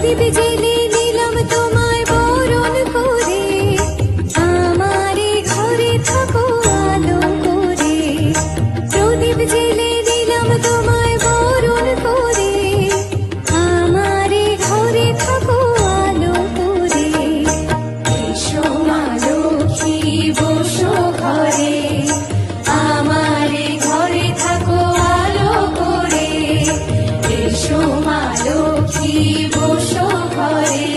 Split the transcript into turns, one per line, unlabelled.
প্রদীপ জেলে নিলাম তোমায় বরণ করে। আমারে ঘরে থাকো করে। প্রদীপ নিলাম তোমায় বরণ করে। আমারে ঘরে থাকো করে। এসো মা আমারে ঘরে থাকো আলো করে। এসো মা हरे